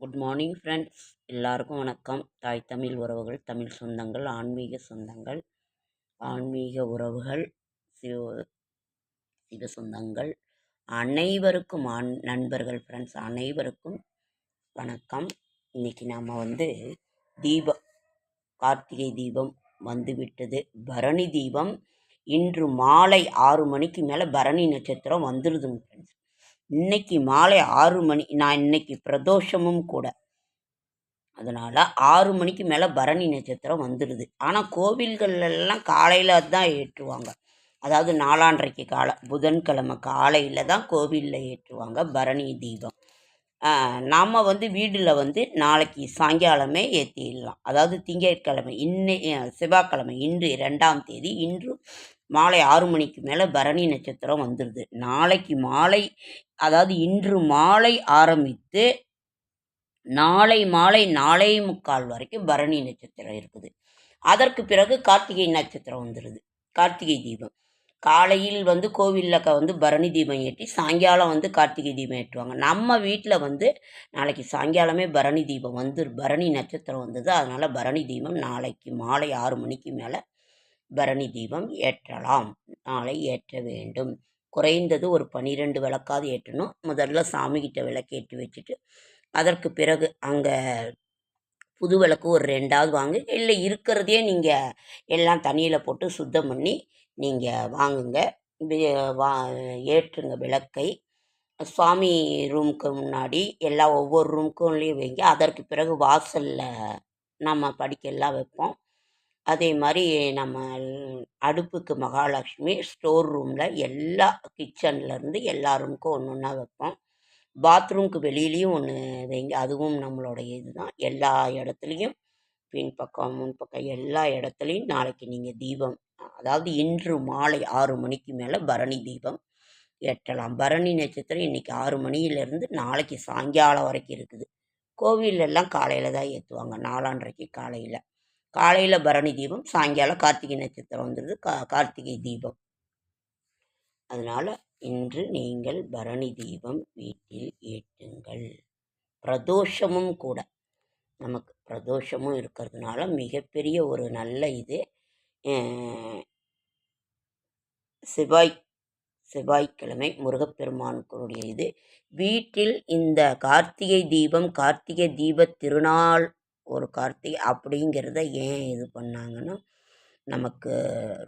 Good morning friends. எல்லாருக்கும் வணக்கம். தாய் தமிழ் உறவுகள் தமிழ் சொந்தங்கள் ஆன்மீக சொந்தங்கள் ஆன்மீக உறவுகள் சிவ சிவ சொந்தங்கள். அனைவருக்கும் ஆன் நண்பர்கள் ஃப்ரெண்ட்ஸ் அனைவருக்கும் வணக்கம். இன்றைக்கி நாம் வந்து தீபம் கார்த்திகை தீபம் வந்துவிட்டது. பரணி தீபம் இன்று மாலை ஆறு மணிக்கு மேலே பரணி நட்சத்திரம் வந்துடுதுங்க இன்னைக்கு மாலை ஆறு மணி நான் இன்னைக்கு பிரதோஷமும் கூட. அதனால் ஆறு மணிக்கு மேலே பரணி நட்சத்திரம் வந்துடுது. ஆனால் கோவில்கள்லாம் காலையில் தான் ஏற்றுவாங்க. அதாவது நாலாண்டரைக்கு காலை புதன்கிழமை காலையில் தான் கோவிலில் ஏற்றுவாங்க பரணி தீபம். நாம் வந்து வீட்டில் வந்து நாளைக்கு சாயங்காலமே ஏற்றிடலாம் அதாவது திங்கட்கிழமை இன்னை செவ்வாய்க்கிழமை இன்று ரெண்டாம் தேதி இன்று மாலை ஆறு மணிக்கு மேலே பரணி நட்சத்திரம் வந்துடுது நாளைக்கு மாலை அதாவது இன்று மாலை ஆரம்பித்து நாளை மாலை நாளை முக்கால் வரைக்கும் பரணி நட்சத்திரம் இருக்குது. அதற்கு பிறகு கார்த்திகை நட்சத்திரம் வந்துடுது கார்த்திகை தீபம். காலையில் வந்து கோவிலில் க வந்து பரணி தீபம் ஏற்றி சாயங்காலம் வந்து கார்த்திகை தீபம் ஏற்றுவாங்க. நம்ம வீட்டில் வந்து நாளைக்கு சாயங்காலமே பரணி தீபம் வந்து பரணி நட்சத்திரம் வந்தது. அதனால் பரணி தீபம் நாளைக்கு மாலை ஆறு மணிக்கு மேலே பரணி தீபம் ஏற்றலாம். நாளை ஏற்ற வேண்டும். குறைந்தது ஒரு பன்னிரெண்டு விளக்காவது ஏற்றணும். முதல்ல சாமிகிட்ட விளக்கேற்றி வச்சுட்டு அதற்கு பிறகு அங்கே புது விளக்கு ஒரு ரெண்டாவது வாங்க. இல்லை இருக்கிறதையே நீங்கள் எல்லாம் தண்ணியில் போட்டு சுத்தம் பண்ணி நீங்கள் வாங்குங்க. வா ஏற்றுங்க விளக்கை. சுவாமி ரூமுக்கு முன்னாடி எல்லா ஒவ்வொரு ரூமுக்குள்ளேயும் வைங்க. அதற்கு பிறகு வாசலில் நம்ம படிக்கெல்லாம் வைப்போம். அதே மாதிரி நம்ம அடுப்புக்கு மகாலட்சுமி ஸ்டோர் ரூமில் எல்லா கிச்சன்லேருந்து எல்லா ரூமுக்கும் ஒன்று ஒன்றா வைப்போம். பாத்ரூம்க்கு வெளியிலையும் ஒன்று வைங்க. அதுவும் நம்மளுடைய இதுதான். எல்லா இடத்துலையும் பின்பக்கம் முன்பக்கம் எல்லா இடத்துலையும் நாளைக்கு நீங்கள் தீபம் அதாவது இன்று மாலை ஆறு மணிக்கு மேலே பரணி தீபம் ஏற்றலாம். பரணி நட்சத்திரம் இன்றைக்கி ஆறு மணியிலேருந்து நாளைக்கு சாயங்காலம் வரைக்கும் இருக்குது. கோவிலெல்லாம் காலையில் தான் ஏற்றுவாங்க நாலாண்டரைக்கு காலையில். காலையில் பரணி தீபம் சாயங்காலம் கார்த்திகை நட்சத்திரம் வந்துடுது கா கார்த்திகை தீபம். அதனால் இன்று நீங்கள் பரணி தீபம் வீட்டில் ஏற்றுங்கள். பிரதோஷமும் கூட நமக்கு பிரதோஷமும் இருக்கிறதுனால மிகப்பெரிய ஒரு நல்ல இது செவ்வாய் செவ்வாய்க்கிழமை முருகப்பெருமானுக்குடைய இது. வீட்டில் இந்த கார்த்திகை தீபம் கார்த்திகை தீப திருநாள் ஒரு கார்த்திகை அப்படிங்கிறத ஏன் இது பண்ணாங்கன்னா நமக்கு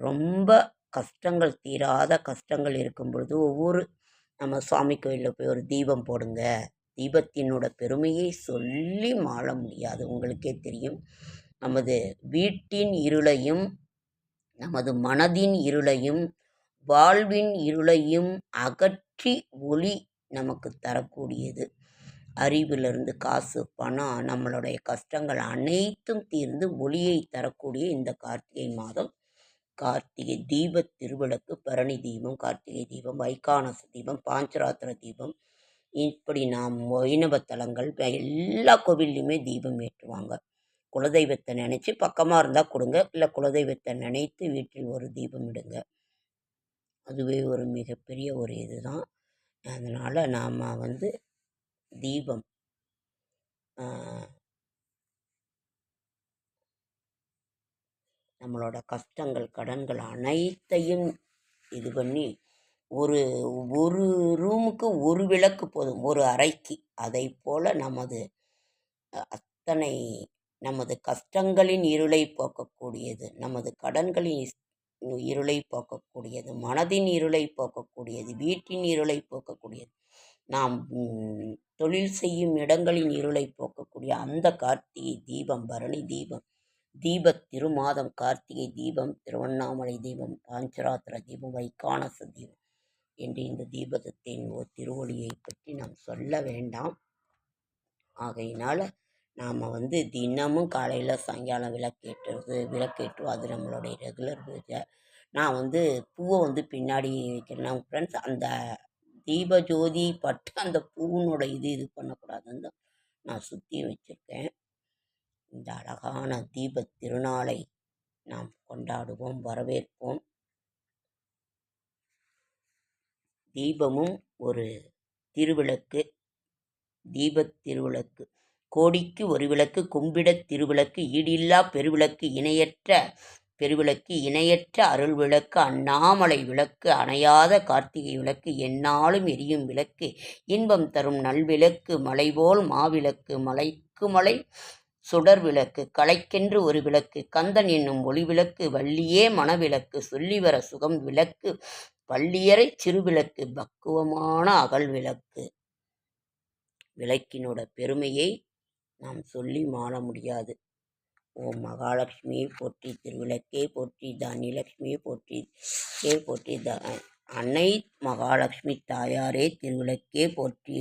ரொம்ப கஷ்டங்கள் தீராத கஷ்டங்கள் இருக்கும் பொழுது ஒவ்வொரு நம்ம சுவாமி கோயிலில் போய் ஒரு தீபம் போடுங்க. தீபத்தினோட பெருமையை சொல்லி மாள முடியாது. உங்களுக்கே தெரியும். நமது வீட்டின் இருளையும் நமது மனதின் இருளையும் வாழ்வின் இருளையும் அகற்றி ஒளி நமக்கு தரக்கூடியது. அறிவிலிருந்து காசு பணம் நம்மளுடைய கஷ்டங்கள் அனைத்தும் தீர்ந்து ஒளியை தரக்கூடிய இந்த கார்த்திகை மாதம். கார்த்திகை தீப திருவிளக்கு பரணி தீபம் கார்த்திகை தீபம் வைகானச தீபம் பாஞ்சராத்திர தீபம். இப்படி நாம் வைணவ தலங்கள் எல்லா கோவில்லையுமே தீபம் ஏற்றுவாங்க. குலதெய்வத்தை நினச்சி பக்கமாக இருந்தால் கொடுங்க. இல்லை குலதெய்வத்தை நினைத்து வீட்டில் ஒரு தீபம் இடுங்க. அதுவே ஒரு மிகப்பெரிய ஒரு இதுதான். அதனால் நாம் வந்து தீபம் நம்மளோட கஷ்டங்கள் கடன்கள் அனைத்தையும் இது பண்ணி ஒரு ஒரு ரூமுக்கு ஒரு விளக்கு போதும் ஒரு அறைக்கு. அதை போல் நமது அத்தனை நமது கஷ்டங்களின் இருளை போக்கக்கூடியது நமது கடன்களின் இருளை போக்கக்கூடியது மனதின் இருளை போக்கக்கூடியது வீட்டின் இருளை போக்கக்கூடியது நாம் தொழில் செய்யும் இடங்களின் இருளை போக்கக்கூடிய அந்த கார்த்திகை தீபம் பரணி தீபம் தீபத் திருமாதம் கார்த்திகை தீபம் திருவண்ணாமலை தீபம் பாஞ்சராத்திர தீபம் வைகானச தீபம் என்று இந்த தீபத்தின் ஒரு திருவொழியை பற்றி நாம் சொல்ல வேண்டாம். ஆகையினால் நாம் வந்து தினமும் காலையில் சாயங்காலம் விளக்கேற்றுறது விளக்கேற்றுவோம் அது நம்மளுடைய ரெகுலர் பூஜை. நான் வந்து பூவை வந்து பின்னாடி வைக்கிறேன். ஃப்ரெண்ட்ஸ் அந்த தீப ஜோதி பட்டு அந்த பூவினோட இது இது பண்ணக்கூடாதுன்னு தான் நான் சுற்றி வச்சுருக்கேன். இந்த அழகான தீபத் திருநாளை நாம் கொண்டாடுவோம் வரவேற்போம். தீபமும் ஒரு திருவிளக்கு தீபத் திருவிளக்கு. கோடிக்கு ஒரு விளக்கு கும்பிடத் திருவிளக்கு ஈடில்லா பெருவிளக்கு இணையற்ற பெருவிளக்கு இணையற்ற அருள் விளக்கு அண்ணாமலை விளக்கு அணையாத கார்த்திகை விளக்கு எந்நாளும் எரியும் விளக்கு இன்பம் தரும் நல்விளக்கு மலைபோல் மாவிளக்கு மலைக்கு மலை சுடர் விளக்கு கலைக்கென்று ஒரு விளக்கு கந்தன் என்னும் ஒளி விளக்கு வள்ளியே மணவிளக்கு சொல்லிவர சுகம் விளக்கு பள்ளியறை சிறுவிளக்கு பக்குவமான அகல் விளக்கு. விளக்கினோட பெருமையை நாம் சொல்லி மாற முடியாது. ஓம் மகாலட்சுமியை போற்றி திருவிளக்கே போற்றி தானியலட்சுமியை போற்றி கே போற்றி த அன்னை மகாலட்சுமி தாயாரே திருவிளக்கே போற்றி.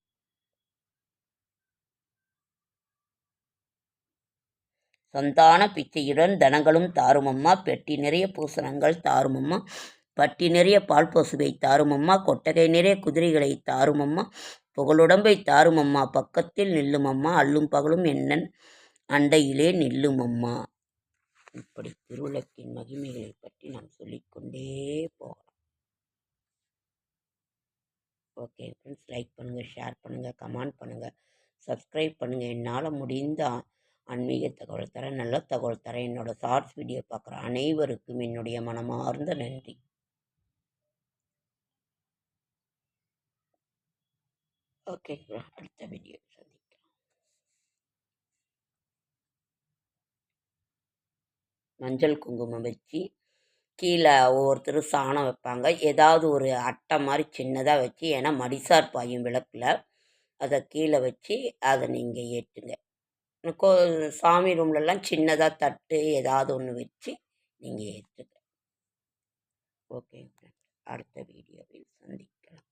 சந்தான பிச்சையுடன் தனங்களும் தாருமம்மா. பெட்டி நிறைய பூசணங்கள் தாருமம்மா. பட்டி நிறைய பால் பசுவை தாருமம்மா. கொட்டகை நிறைய குதிரைகளை தாருமம்மா. புகழுடம்பை தாருமம்மா. பக்கத்தில் நில்லுமம்மா. அல்லும் பகலும் என்னன் அண்டையிலே நில்லுமம்மா. இப்படி திருவிளக்கின் மகிமைகளை பற்றி நாம் சொல்லிக்கொண்டே போகலாம். ஓகே ஃப்ரெண்ட்ஸ் லைக் பண்ணுங்கள் ஷேர் பண்ணுங்கள் கமெண்ட் பண்ணுங்கள் சப்ஸ்கிரைப் பண்ணுங்கள் என்னால் முடிந்த ஆன்மீக தகவல் தரேன் நல்ல தகவல் தரேன். என்னோட ஷார்ட்ஸ் வீடியோ பார்க்குற அனைவருக்கும் என்னுடைய மனமார்ந்த நன்றி. ஓகே அடுத்த வீடியோ சந்திக்கலாம். மஞ்சள் குங்குமம் வச்சு கீழே ஒவ்வொருத்தரும் சாணம் வைப்பாங்க. ஏதாவது ஒரு அட்டை மாதிரி சின்னதாக வச்சு ஏன்னா மடிசார் பாயும் விளக்கில் அதை கீழே வச்சு அதை நீங்கள் ஏற்றுங்க கோ சாமி ரூம்லலாம் சின்னதாக தட்டு ஏதாவது ஒன்று வச்சு நீங்கள் ஏற்றுக்க ஓகே அடுத்த வீடியோவில் சந்திக்கலாம்.